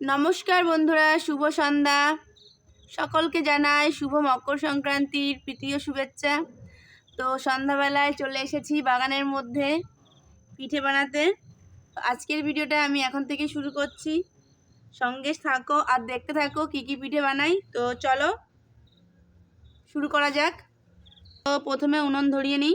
নমস্কার বন্ধুরা, শুভ সন্ধ্যা। সকলকে জানাই শুভ মকর সংক্রান্তির প্রীতীয় শুভেচ্ছা। তো সন্ধ্যাবেলায় চলে এসেছি বাগানের মধ্যে পিঠে বানাতে। আজকের ভিডিওটা আমি এখন থেকে শুরু করছি। সঙ্গে থাকো আর দেখতে থাকো কি কি পিঠে বানাই। তো চলো শুরু করা যাক। তো প্রথমে উনুন ধরিয়ে নিই।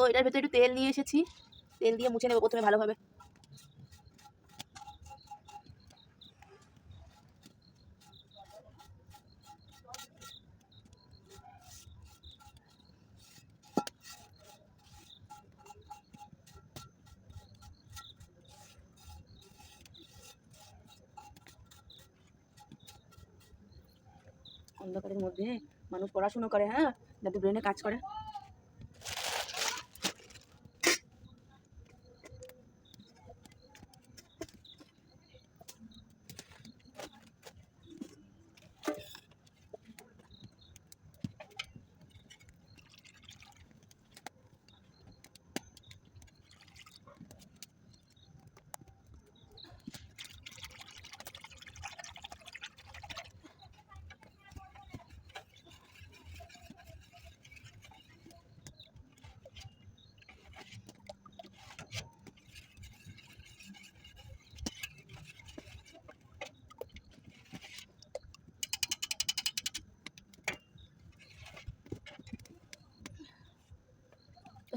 তো এটার ভেতরে একটু তেল নিয়ে এসেছি। তেল দিয়ে মুছে নেব প্রথমে ভালোভাবে। অন্ধকারের মধ্যে মানুষ পড়াশুনো করে হ্যাঁ? যাতে ব্রেনে কাজ করে।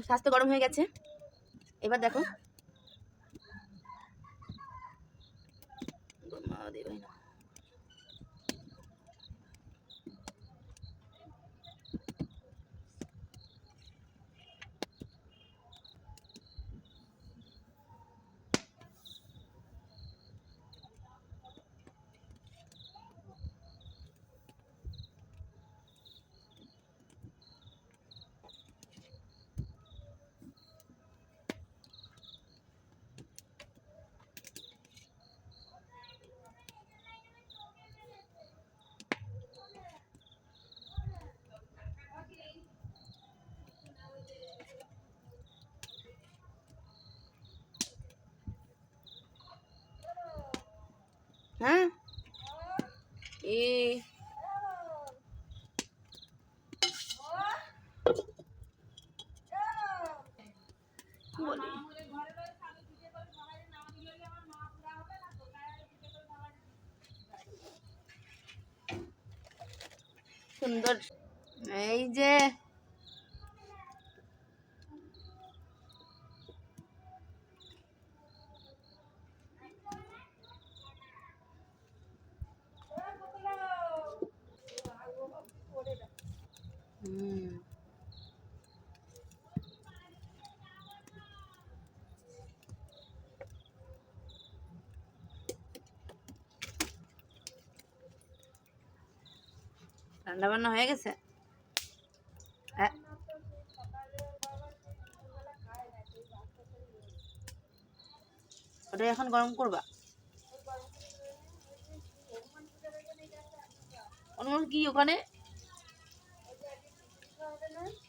স্বাস্থ্য গরম হয়ে গেছে। এবার দেখো মহাদেব হয় না। হ্যাঁ এ কি বলি সুন্দর। এই যে হুম রান্না বান্না হয়ে গেছে? হ্যাঁ। ওটা এখন গরম করবা? অনমোল কি ওখানে?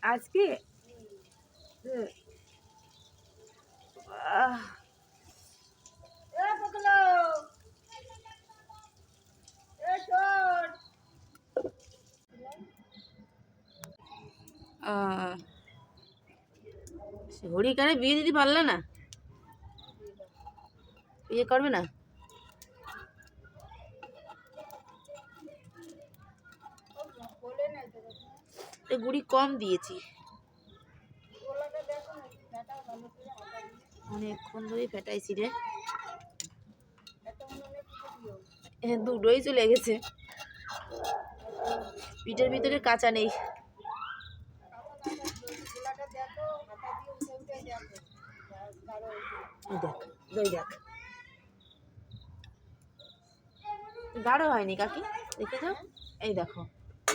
আজকে? হুম। আহ, আহ, সে হরিকারে বিয়ে দিতে পারলে না? বিয়ে করবে না? গুড়ি কম দিয়েছি। অনেকক্ষণ ধরেই ফেটাইছি রে। দুটোই চলে গেছে। পিঠের ভিতরে কাঁচা নেই। দেখ ওই দেখ। গাঢ় হয়নি কাকি? দেখে যাও। এই দেখো,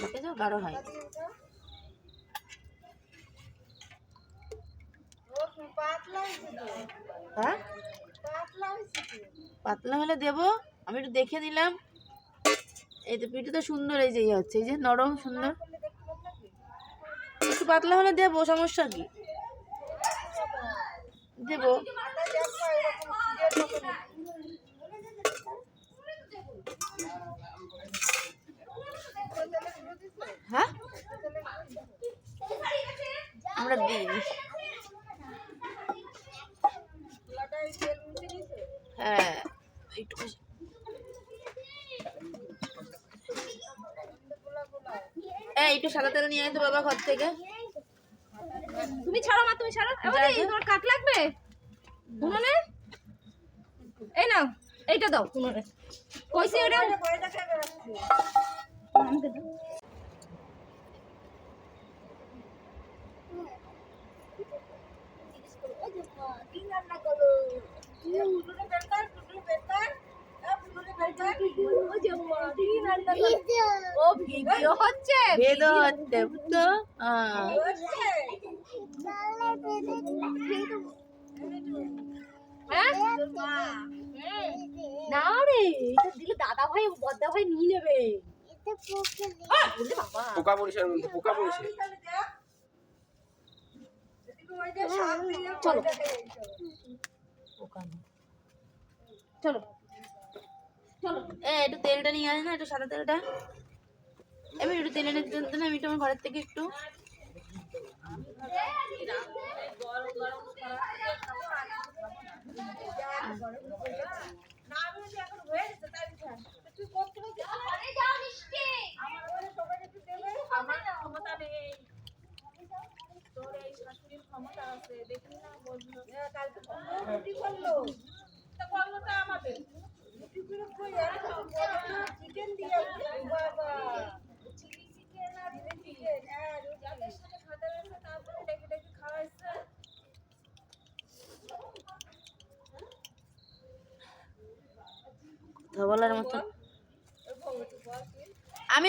দেখে যাও, গাঢ় হয়নি। হ্যাঁ? পাতলা হলে দেবো। আমি একটু দেখে দিলাম। এই তো পিঠে তো সুন্দর, এই যে ইয়ে হচ্ছে, এই যে নরম, সুন্দর। একটু পাতলা হলে দেবো, সমস্যা কি? দেবো। হ্যাঁ? আমরা দিই হ্যাঁ একটু বেশি- এই একটু সাদা তেল নিয়ে আয় তো বাবা ঘর থেকে। তুমি ছাড়ো মা তুমি ছাড়ো। তোমার কাট লাগবে? উনুনে? এই নাও এইটা দাও উনুনে। কইছি ওটা ও ভিডিও হচ্ছে ভেদ হচ্ছে বুঝছ? হ্যাঁ হ্যাঁ? না রে এটা দিলে দাদা ভাই বদ্দা ভাই নিয়ে নেবে। পোকা পরিষ্কার পোকা পরিষ্কার চলো। চলো। চলো। এ একটু তেলটা নিয়ে আয় না একটু সাদা তেলটা। এবার একটু তেল এনে দিতে না আমি একটু আমার ঘরের থেকে একটু। আমার ক্ষমতা নেই তোর এই শাশুড়ির ক্ষমতা আছে দেখি না বলল তা বলল তো আমাদের যাদের সাথে খাতে রয়েছে তারপরে ডেকে ডেকে খাওয়াইছে কথা বলার মতো আমি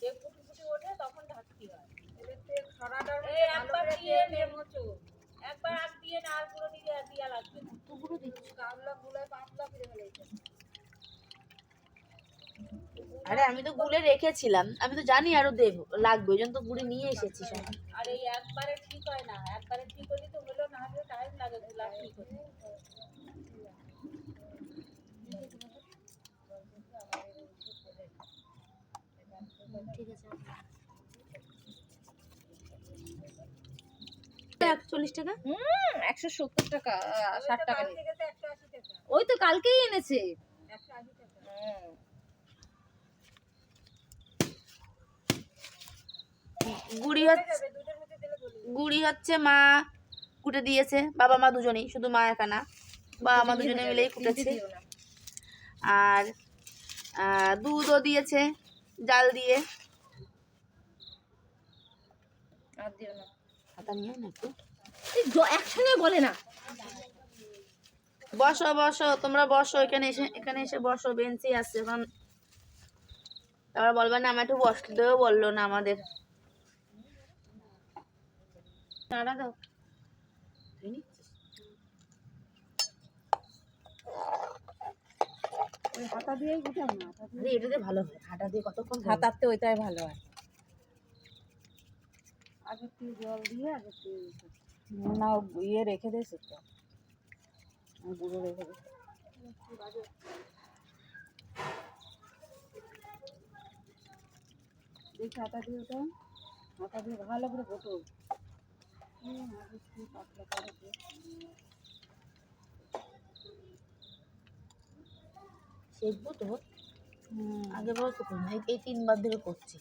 যে ফুটি ফুটি ওঠে তখন ঢাকতে হয়। এই একবার দিয়ে নে। একবার আগ দিয়ে না আর পুরো দিকে দিয়া লাগবে না। আরে আমি তো গুলে রেখেছিলাম। আমি তো জানি আরও দেব লাগবে ওই জন্য তো গুড়ি নিয়ে এসেছি সব। আর এই একবারে ঠিক হয় না। একবারে ঠিক হলে তো হলো না হলে টাইম লাগে ঠিক হতে। টাকা? হুম, একশো সত্তর টাকা ষাট টাকা ওই তো কালকেই এনেছে। গুড়ি হচ্ছে গুড়ি হচ্ছে মা কুটে দিয়েছে। বাবা, মা দুজনেই, শুধু মা একা না। বাবা, মা দুজনে মিলেই কুটেছে। আর দুধও দিয়েছে। জাল দিয়ে। আর দিও না। হাতা নিয়ে না একটু। একসঙ্গে গলে না। বসো বসো তোমরা বসো এখানে এসে এখানে এসে বসো বেঞ্চি আছে এখন তারপর বলবে না আমার একটু বসতেও বলল না আমাদের। দাও খেয়ে নিচ্ছিস? ওই হাতা দিয়েই গুটাও না হাতা আরে এটা দিয়ে ভালো হয় হাঁটা দিয়ে কতক্ষণ? হাতাতে ওইটাই ভালো হয়। আগে তুই জল দিয়ে আগে তুই না ইয়ে রেখে দিয়েছে তো গুঁড়ো রেখে দিয়েছে দেখি হাতা দিয়ে ওটা। হাতা দিয়ে ভালো করে পাতলা করে দিয়ে শিখবো তো হুম आगे बहुत तो करना है এই তিনবার ধরে করছি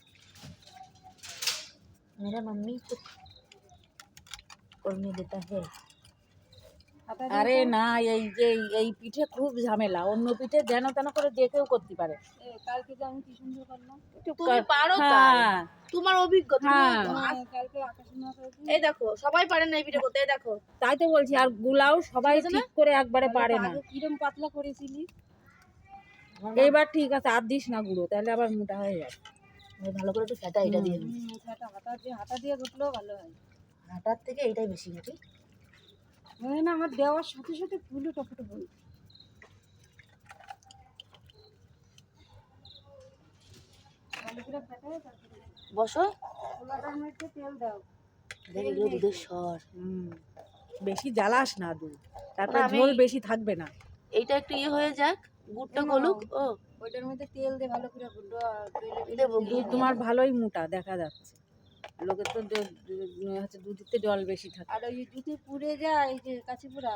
मेरा मम्मी तो करने देता है আরে না এই যে এই পিঠে খুব ঝামেলা অন্য পিঠে যেন তেন করে যে কেউ করতে পারে কালকে যে আমি কি সুন্দর করলাম তুমি পারো তাই হ্যাঁ তোমার অভিজ্ঞতা হ্যাঁ। তুমি তো আস- কালকে আকাশ না করেছি এই দেখো সবাই পারে না এই পিঠে করতে এই দেখো তাই তো বলছি আর গুলাও সবাই বুঝেছো না? ঠিক করে একবারে পারে না কিরম পাতলা করেছিলি এইবার ঠিক আছে আর দিস না গুঁড়ো তাহলে আবার মোটা হয়ে যাবে। ভালো করে একটু ফেটা এটা দিয়ে হাতা দিয়ে হাতা দিয়ে ঘুটলেও ভালো হয়। হাঁটার থেকে এটাই বেশি ঘটি। মনে না আমার দেওয়ার সাথে সাথে ফুলও করে ফেটায় তারপরে বসো। তেল দাও। দেখ এগুলো দুধের স্বর। বেশি জ্বালাস না দুধ। তারপর ঝোল বেশি থাকবে না। এইটা একটু ইয়ে হয়ে যাক। গুড়টা গলুক ও। ওইটার মধ্যে তেল দিয়ে ভালো করে দেবো দুধ তোমার ভালোই মোটা দেখা যাচ্ছে। লোকের তো দ- হচ্ছে দুধেতে জল বেশি থাকে। আর ওই যদি পুড়ে যায় এই যে কাছে পুরা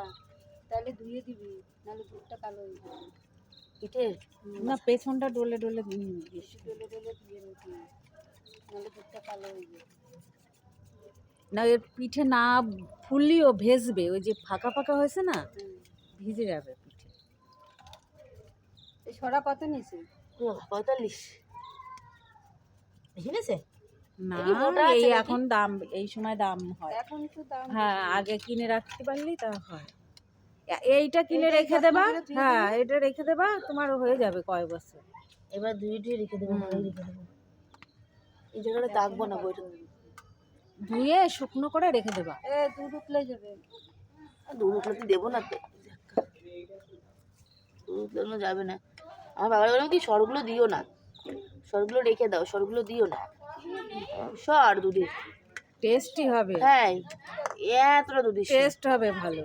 তাহলে ধুয়ে দিবি নাহলে দুধটা কালো হয়ে যাবে। পিঠের না পেছনটা ডলে ডলে বেশি ডলে ডলে ধুয়ে নিতে নাহলে দুধটা কালো হয়ে যাবে। না এর পিঠে না ফুললিও ভেজবে ওই যে ফাঁকা ফাঁকা হয়েছে না ভিজে যাবে। পিঠে সরা কত নিছে পঁয়তাল্লিশ। বেশি নিয়েছে না এই এখন দাম এই সময় দাম হয়। এখন তো দাম হ্যাঁ আগে কিনে রাখতে পারলেই তা হয়। এইটা কিনে রেখে দেবা? হ্যাঁ এটা রেখে দেবা তোমার হয়ে যাবে কয় বছর। এবার ধুয়ে ধুয়ে রেখে দেবো ভালোই রেখে দেবো। এই জায়গাটা তাকবো না বইটা ধুয়ে শুকনো করে রেখে দেবা। এ দুধ উতলে যাবে। দুধ উঠলে তো দেবো না তো। দুধ উতলানো যাবে না। আমার বাবার বললাম কি সরগুলো দিও না। সরগুলো রেখে দাও সরগুলো দিও না। সর দুধের। টেস্টি হবে। হ্যাঁ এতটা দুধের টেস্ট হবে ভালো।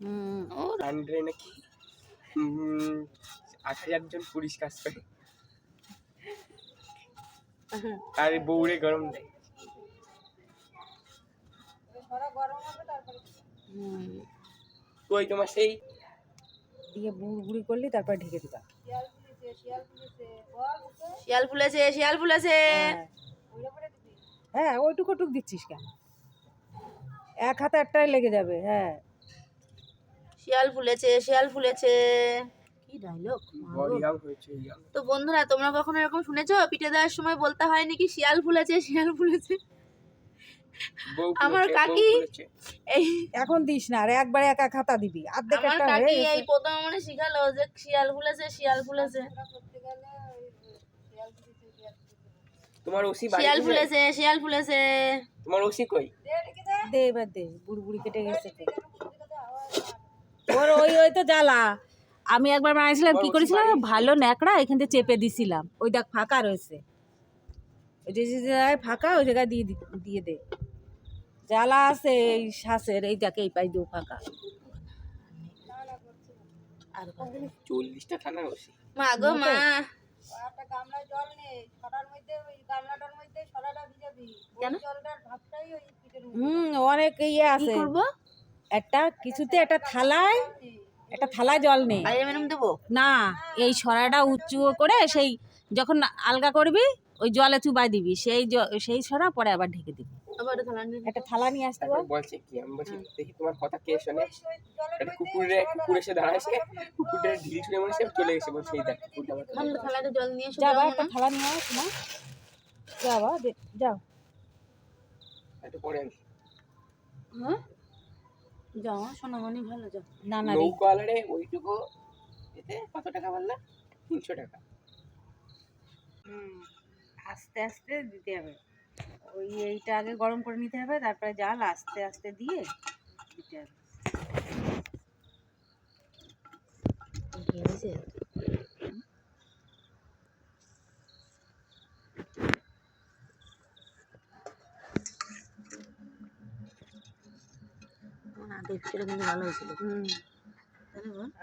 হুম। ও আন্ড্রে নাকি? উম, আট হাজার জন পুলিশ কাজ করে আর বউরে গরম দেয় হুম। ওই তোমার সেই? দিয়ে বুড় বুড়ি করলি তারপর ঢেকে দিবা। শিয়াল ফুলেছে শিয়াল ফুলেছে। হ্যাঁ ওইটুকু টুক দিচ্ছিস কেন? এক হাতে একটাই লেগে যাবে হ্যাঁ। শিয়াল ফুলেছে শিয়াল ফুলেছে। কি ডায়লগ। তো বন্ধুরা তোমরা কখনো এরকম শুনেছো? পিঠে দেওয়ার সময় বলতে হয় নাকি শিয়াল ফুলেছে শিয়াল ফুলেছে আমার কাকি- এই এখন দিস না আর একবারে এক হাতা দিবি। অর্ধেক একটা কাকি এই প্রথম মানে শিখালো যে শিয়াল ফুলেছে শিয়াল ফুলেছে তোমার ওসি শিয়াল? ফুলেছে শিয়াল ফুলেছে তোমার ওসি কই? দে এবার দে বুড়ি বুড়ি কেটে গেছে। ওর ওই ওই তো জ্বালা। আমি একবার বানাইছিলাম কি করেছিলাম? ভালো ন্যাকড়া এখান থেকে চেপে দিছিলাম। ওই দেখ ফাঁকা রয়েছে। ওই যে যে জায়গায় ফাঁকা ওই জায়গায় দিয়ে দি- দিয়ে দে। জ্বালা আছে এই শ্বাসের এই দেখ এই পাই দিও ফাঁকা। আর চল্লিশটা মা গো মা। একটা গামলায় জল নেই। ছড়ার মধ্যে ওই গামলাটার মধ্যে ছড়াটা ভিজাবি কেন? জলটার ভাবটাই ওই হুম অনেক ইয়ে আছে। করব? একটা কিছুতে একটা থালায় একটা থালায় জল নেই। দেবো? না এই সরাটা উঁচু করে সেই যখন আলগা করবি ওই জলে চুবাই দিবি। সেই সেই সরা পরে আবার ঢেকে দিবি। আবার একটা থালা নিয়ে একটা থালা নিয়ে আসতে বলছে কি আমি বলছি দেখি তোমার কথা কে শোনে। একটা কুকুরে কুকুর এসে দাঁড়াইছে। কুকুরটা ঢিল ছুঁড়ে মনে সে চলে গেছে বলছে এই দেখ কুকুরটা থালাটা জল নিয়ে এসো যা একটা না? থালা নিয়ে আস না যা যাও। একটু পরে হ্যাঁ? যাও সোনামণি ভালো যাও। না না নৌকো আলারে ওইটুকু এতে কত টাকা বললা? তিনশো টাকা। হুম, আস্তে আস্তে দিতে হবে। ওই এইটা আগে গরম করে নিতে হবে তারপরে জাল আস্তে আস্তে দিয়ে দিতে হবে। সেটা কিন্তু ভালো হয়েছিল?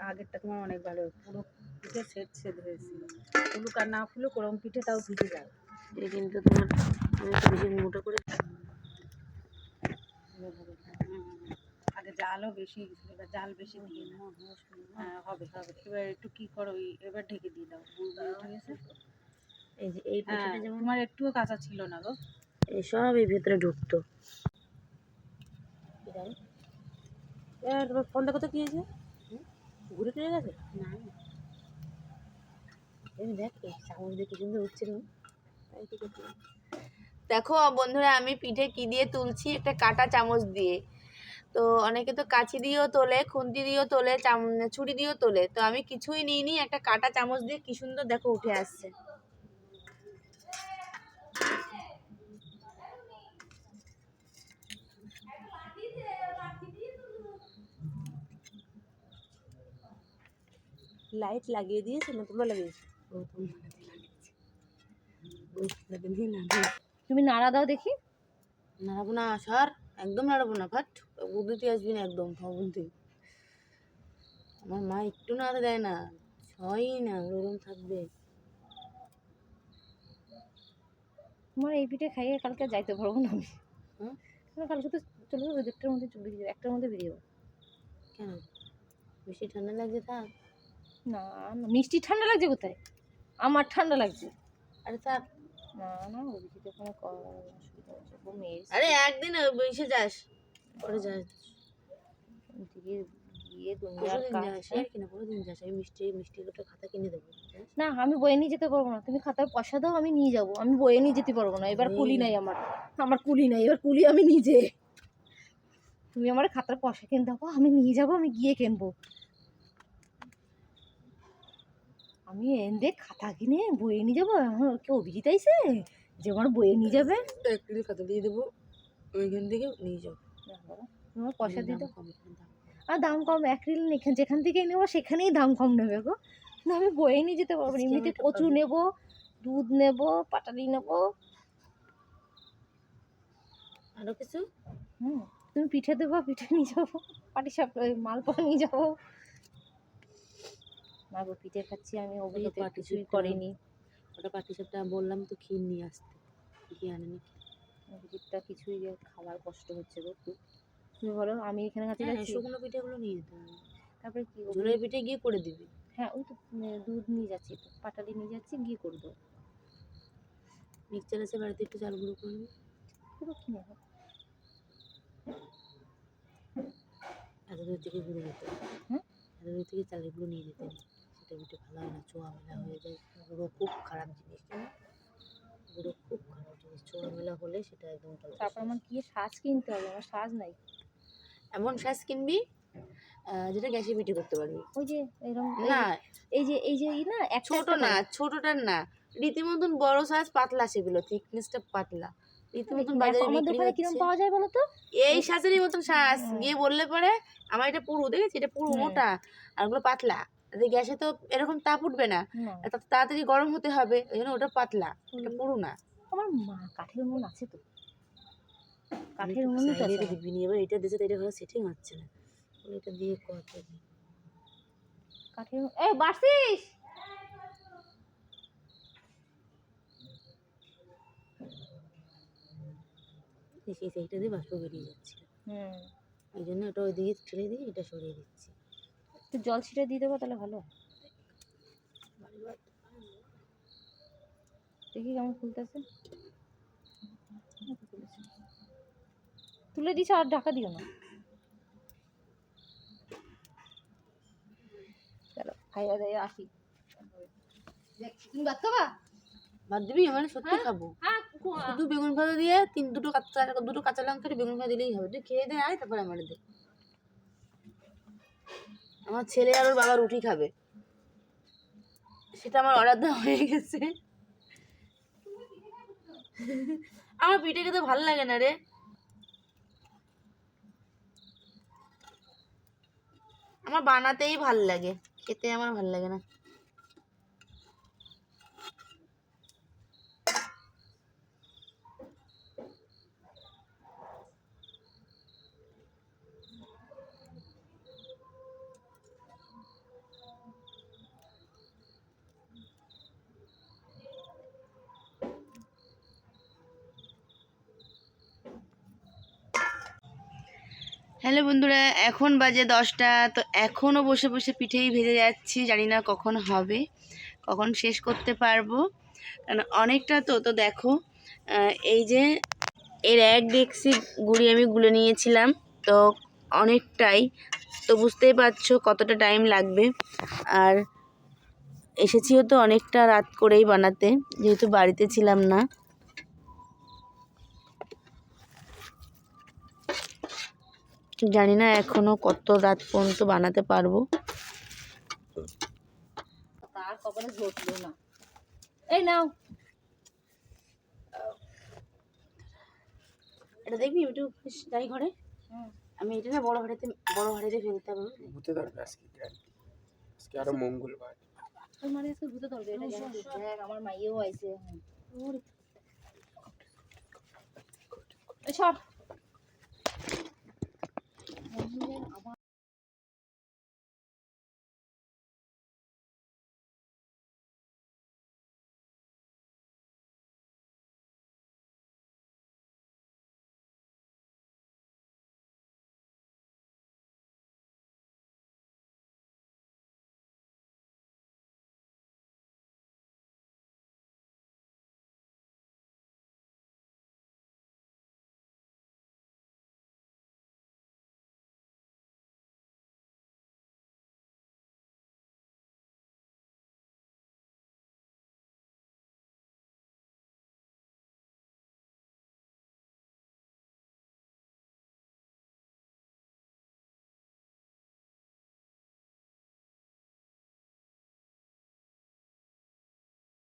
আগেরটা তোমার অনেক ভালো পুরো পিঠে সেট সেট হয়েছিল ফুলুক আর না ফুলুক ওরম পিঠে তাও ভিজে যায়। এটা কিন্তু তোমার আমি একটু বেশি মোটা করে আগে জালও বেশি এবার জাল বেশি দিয়ে না হ্যাঁ হবে হবে। এবার একটু কি করো এবার ঢেকে দিয়ে দাও। বুড় বুড় গেছে এই যে এই হ্যাঁ পিঠাটা যেমন তোমার একটুও কাঁচা ছিল না গো? এই সব এই ভেতরে ঢুকতো এবার তোমার ফোনটা কত কি হয়েছে? ঘুরে ফিরে গেছে? না দেখ চামচ দিয়ে কি সুন্দর উঠছিল। দেখো বন্ধুরা, আমি পিঠে কি দিয়ে তুলছি? একটা কাটা চামচ দিয়ে। তো অনেকে তো কাছি দিয়েও তোলে, খুন্তি দিয়েও তোলে, চাম ছুরি দিয়েও তোলে। তো আমি কিছুই নিইনি, একটা কাটা চামচ দিয়ে। কি সুন্দর দেখো, উঠে আসছে। লাইট লাগিয়ে দিয়েছে না তোমরা লাগিয়েছো তুমি নাড়া দাও দেখি। নাড়াবো না স্যার। একদম নাড়াবো না ফাট বুদ্ধিতে আসবি না একদম ফাগুনতে আমার মা একটু নাড়া দেয় না। ছয়ই না ওরকম থাকবে। তোমার এই পিঠে খাইয়ে কালকে যাইতে পারব না আমি। কালকে তো চলে যাব দেড়টার মধ্যে চলে যাব একটার মধ্যে বেরিয়ে যাব। কেন? বেশি ঠান্ডা লাগছে তা না না মিষ্টি ঠান্ডা লাগছে কোথায়? আমার ঠান্ডা লাগছে। আরে থাক। না না ওদিকে কোনো অসুবিধা হচ্ছে ও আরে একদিন বসে যাস। পরে যাস। দিকে গিয়ে দুনিয়ার না আমি বয়ে নিয়ে যেতে পারব না। তুমি খাতায় পয়সা দাও আমি নিয়ে যাব। আমি বয়ে নিয়ে যেতে পারব না। এবার কুলি নাই আমার। আমার কুলি নাই। এবার কুলি আমি নিজে। তুমি আমার খাতার পয়সা কিনে দেবো আমি নিয়ে যাব আমি গিয়ে কিনবো। আমি এনে খাতা কিনে বয়ে নিয়ে যাব। এখন কেউ অভিজিৎ আইসে যে আমার বয়ে নিয়ে যাবে। এপ্রিল খাতা দিয়ে দেবো ওইখান থেকে নিয়ে যাব তোমার পয়সা কম। আর দাম কম অ্যাক্রিল যেখান থেকেই নেব সেখানেই দাম কম নেবে গো। না আমি বয়ে নিয়ে যেতে পারব এমনিতে কচু। নেব দুধ নেব পাটালি নেব। আরও কিছু? হুম তুমি পিঠে দেবো পিঠে নিয়ে যাব পাটি সাপ মালপোয়া নিয়ে যাব। না গো পিঠে খাচ্ছি আমি পাটি কিছুই করেনি। ওটা পাটি সাপটা বললাম তো ক্ষীর নিয়ে আসতে। কি আনেনি? অভিজিৎটা কিছুই খাবার কষ্ট হচ্ছে গো খুব তুমি বলো আমি এখানে কাছে হ্যাঁ, যাচ্ছি? শুকনো পিঠেগুলো নিয়ে যেতে হবে। তারপরে কি ঝোলের পিঠে গিয়ে করে দিবি। হ্যাঁ ওই তো দুধ নিয়ে যাচ্ছি তো পাটালি নিয়ে যাচ্ছি গিয়ে করে দেবো। মিক্সচার আছে বাড়িতে একটু চাল গুঁড়ো করে পুরো কিনে নেব? এত দূর থেকে ঘুরে যেতে হবে। হুম? এত দূর থেকে চালের গুঁড়ো নিয়ে যেতে হবে। সেটা পিঠে ভালো হয় না চোয়া মেলা হয়ে যায়। গুঁড়ো খুব খারাপ জিনিস জানো? গুঁড়ো খুব খারাপ জিনিস চোয়া মেলা হলে সেটা একদম তারপর আমার গিয়ে সাজ কিনতে হবে? আমার সাজ নাই। এমন সাজ কিনবি যেটা গ্যাসে পিঠে করতে পারবি। ওই যে এরকম না। এই যে এই যে না একটা ছোট না। ছোটটার না। রীতিমতন বড় সাইজ পাতলা সেগুলো থিকনেসটা পাতলা। রীতিমতন বাজারে দোকানে পাওয়া যায় বলো তো? এই সাজেরই মতন সাজ। গিয়ে বললে পরে আমার এটা পুরু দেখেছি? এটা পুরু মোটা আর ওগুলো পাতলা। গ্যাসে তো এরকম তাপ উঠবে না। তাড়াতাড়ি গরম হতে হবে ওই জন্য ওটা পাতলা এটা পুরু না। আমার মা কাঠের উনুন আছে তো। কাঠের উনুনই তো আছে। দিবি নি এবার এটা দিয়েছে তো এটা ভালো সেটিং হচ্ছে না। এটা দিয়ে কত কাঠের এই বাসিস সেই সেইটা দিয়ে বাষ্প বেরিয়ে যাচ্ছে। হুম এই জন্য ওটা ওই দিকে ঠেলে দিয়ে এটা সরিয়ে দিচ্ছি। একটু জল ছিটে দিয়ে দেবো তাহলে ভালো। দেখি কেমন খুলতেছে তুলে দিছে আর ঢাকা দিও না। চলো খাইয়া দাইয়া আসি। দেখ, তুমি ভাত খাবা? ভাত দিবি মানে সত্যি খাব। হ্যাঁ শুধু বেগুন ভাজা দিয়ে তিন দুটো কাঁচা দুটো কাঁচা লঙ্কা বেগুন ভাজা দিলেই হবে। তুই খেয়ে দে আয় তারপরে আমার দে। আমার ছেলে আর ওর বাবা রুটি খাবে। সেটা আমার অর্ডার দেওয়া হয়ে গেছে। আমার পিঠে খেতে ভালো লাগে না রে। আমার বানাতেই ভালো লাগে, খেতে আমার ভালো লাগে না। হ্যালো বন্ধুরা, এখন বাজে দশটা, তো এখনও বসে বসে পিঠেই ভেজে যাচ্ছি, জানি না কখন হবে, কখন শেষ করতে পারব। কারণ অনেকটা তো তো দেখো এই যে এর এক ডেক্সি গুড়ি আমি গুলে নিয়েছিলাম, তো অনেকটাই, তো বুঝতেই পারছ কতটা টাইম লাগবে। আর এসেছিও তো অনেকটা রাত করেই বানাতে, যেহেতু বাড়িতে ছিলাম না। জানি না এখনও কত রাত পর্যন্ত বানাতে পারব। তার ঘটলো না। এই নাও। এটা দেখবি একটু যাই ঘরে। আমি এটা না বড় হাড়িতে বড় হাড়িতে ফেলতে হবে। ভূতে ধরবে আজকে আজকে আরও মঙ্গলবার। মানে আজকে ভূতে ধরবে এটা জানি দেখ আমার মাইয়েও আইছে। এখন 今天好吧。